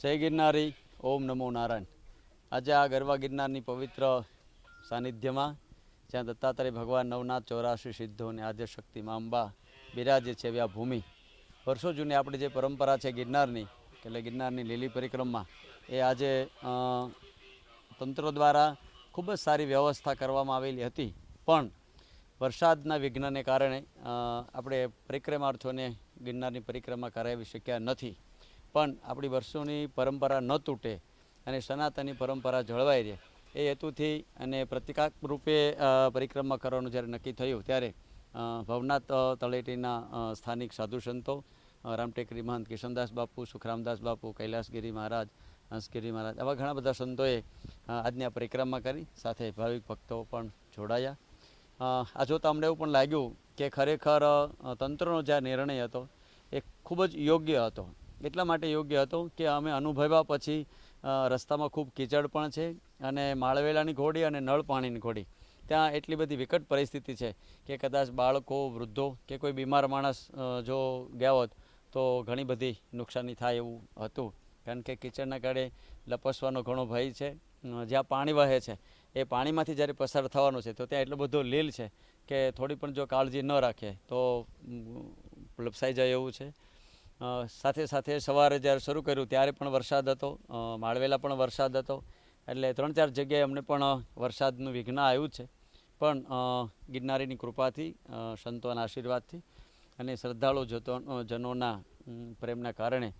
જય ગિરનારી, ઓમ નમો નારાયણ. આજે આ ગરવા ગિરનારની પવિત્ર સાનિધ્યમાં જ્યાં દત્તાત્રેય ભગવાન નવનાથ ચોરાશી સિદ્ધો અને આદ્યશક્તિ મા અંબા બિરાજે છે એવી આ ભૂમિ. વર્ષો જૂની આપણી જે પરંપરા છે ગિરનારની, એટલે ગિરનારની લીલી પરિક્રમા એ આજે તંત્ર દ્વારા ખૂબ જ સારી વ્યવસ્થા કરવામાં આવેલી હતી. પણ વરસાદના વિઘ્નને કારણે આપણે પરિક્રમાર્થોને ગિરનારની પરિક્રમા કરાવી શક્યા નથી. પણ આપણી વર્ષોની પરંપરા ન તૂટે અને સનાતનની પરંપરા જળવાઈ રહે. એ હેતુથી અને પ્રતિકાક રૂપે પરિક્રમા કરવાનું જ્યારે નક્કી થયું ત્યારે ભવનાથ તળેટીના સ્થાનિક સાધુ સંતો રામટેકરી મહંત કિશનદાસ બાપુ, સુખરામદાસ બાપુ, કૈલાસગીરી મહારાજ, હંસગીરી મહારાજ, આવા ઘણા બધા સંતોએ આજની પરિક્રમા કરી. સાથે ભાવિક ભક્તો પણ જોડાયા. આ જોતાં અમને એવું પણ લાગ્યું કે ખરેખર તંત્રનો જે નિર્ણય હતો, એ ખૂબ જ યોગ્ય હતો. એટલા માટે યોગ્ય હતો કે અમે અનુભવ્યા પછી રસ્તામાં ખૂબ કીચડ પણ છે અને માળવેલાની ઘોડી અને નળ પાણીની ઘોડી. ત્યાં એટલી બધી વિકટ પરિસ્થિતિ છે કે કદાચ બાળકો, વૃદ્ધો કે કોઈ બીમાર માણસ જો ગયા હોત તો ઘણી બધી નુકસાની થાય એવું હતું. કારણ કે કિચડના કારણે લપસવાનો ઘણો ભય છે. જ્યાં પાણી વહે છે, એ પાણીમાંથી જ્યારે પસાર થવાનું છે તો ત્યાં એટલો બધો લીલ છે કે થોડી પણ જો કાળજી ન રાખે તો લપસાઈ જાય એવું છે. સાથે સાથે સવારે જ્યારે શરૂ કર્યું ત્યારે પણ વરસાદ હતો. માળવેલા પણ વરસાદ હતો. એટલે ત્રણ ચાર જગ્યાએ અમને પણ વરસાદનું વિઘ્ન આવ્યું છે. પણ ગિરનારીની કૃપાથી સંતોના આશીર્વાદથી અને શ્રદ્ધાળુ જનોના પ્રેમના કારણે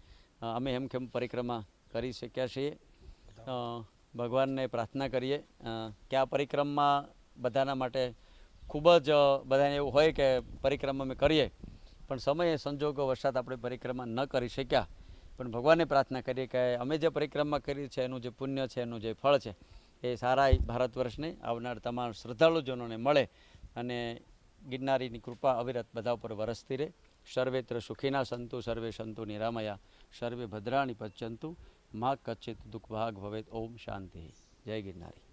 અમે હેમખેમ પરિક્રમા કરી શક્યા છીએ? ભગવાનને પ્રાર્થના કરીએ. કે આ પરિક્રમા બધાના માટે ખૂબ જ બધાને એવું હોય કે પરિક્રમા અમે કરીએ. પણ સમયે સંજોગો વરસાદ આપણે પરિક્રમા ન કરી શક્યા. પણ ભગવાનને પ્રાર્થના કરીએ કે અમે જે પરિક્રમા કરી છે, એનું જે પુણ્ય છે, એનું જે ફળ છે, એ સારા ભારત વર્ષને આવનાર તમામ શ્રદ્ધાળુજનોને મળે અને ગિરનારીની કૃપા અવિરત બધા ઉપર વરસતી રહે. સર્વેત્ર સુખીના સંતુ, સર્વે સંતુ નિરામયા, સર્વે ભદ્રાણી પચંતુ મા કચ્છિત દુઃખ ભાગ ભવેત. ઓમ શાંતિ. જય ગિરનારી.